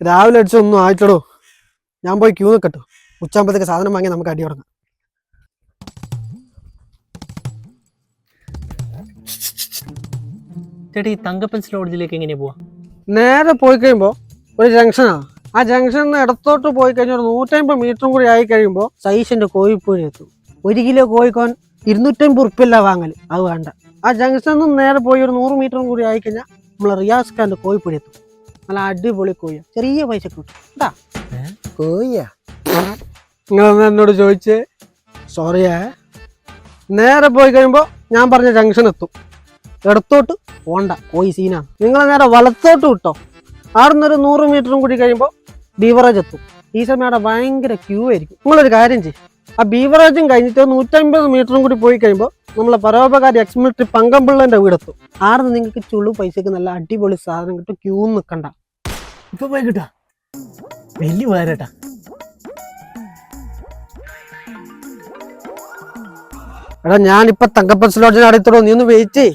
രാവിലെ അടിച്ചൊന്നും ആയിട്ടടോ ഞാൻ പോയി ക്യൂ നിൽക്കട്ടോ ഉച്ചാകുമ്പോഴത്തേക്ക് സാധനം വാങ്ങി നമുക്ക് അടി തുടങ്ങാം. ചേട്ടാ ഈ തങ്കപ്പൻസ് ലോഡ്ജിലേക്ക് എങ്ങനെയാ പോവാ? നേരെ പോയി കഴിയുമ്പോൾ ഒരു ജംഗ്ഷനാ ആ. ജംഗ്ഷനിൽ നിന്ന് ഇടത്തോട്ട് പോയി കഴിഞ്ഞാൽ ഒരു നൂറ്റമ്പത് മീറ്ററും കൂടി ആയി കഴിയുമ്പോൾ സൈസിന്റെ കോഴിപ്പൂഴി എത്തും ഒരു കിലോ കോഴിക്കോൻ ഇരുന്നൂറ്റമ്പത് ഉറുപ്പില്ല വാങ്ങൽ അത് വേണ്ട. ആ ജംഗ്ഷനിൽ നിന്ന് നേരെ പോയി ഒരു നൂറ് മീറ്ററും കൂടി ആയി കഴിഞ്ഞാൽ നമ്മൾ റിയാസ് ഖാന്റെ കോഴിപ്പൂഴി എത്തും നല്ല അടിപൊളി കോഴിയ. ചെറിയ പൈസ കിട്ടും. കേട്ടാ കോഴിയാ? നിങ്ങളെന്നാ എന്നോട് ചോദിച്ചേ? സോറിയേ നേരെ പോയി കഴിയുമ്പോൾ ഞാൻ പറഞ്ഞ ജംഗ്ഷൻ എത്തും. ഇടത്തോട്ട് പോണ്ട കോയി സീനാണ് നിങ്ങൾ നേരെ വലത്തോട്ട് വിട്ടോ. അവിടുന്ന് ഒരു നൂറ് മീറ്ററും കൂടി കഴിയുമ്പോൾ ബീവറേജ് എത്തും. ഈ സമയം അവിടെ ഭയങ്കര ക്യൂ ആയിരിക്കും. നിങ്ങളൊരു കാര്യം ചെയ്യും. ആ ബീവറേജും കഴിഞ്ഞിട്ട് നൂറ്റമ്പത് മീറ്ററും കൂടി പോയി കഴിയുമ്പോൾ നമ്മളെ പരോപകാരി എക്സ് മിലിറ്ററി പങ്കമ്പിള്ളന്റെ വീടെത്തും. ആടുന്ന് നിങ്ങൾക്ക് ചുളു പൈസക്ക് നല്ല അടിപൊളി സാധനം കിട്ടും. ക്യൂ നിൽക്കണ്ട ഇപ്പൊ പോയി കിട്ടാ. വലിയ വേറെട്ടാ എടാ ഞാനിപ്പോ തങ്കപ്പൻ അടുത്തോടോ നീ ഒന്ന് വെയിറ്റ് ചെയ്യ്.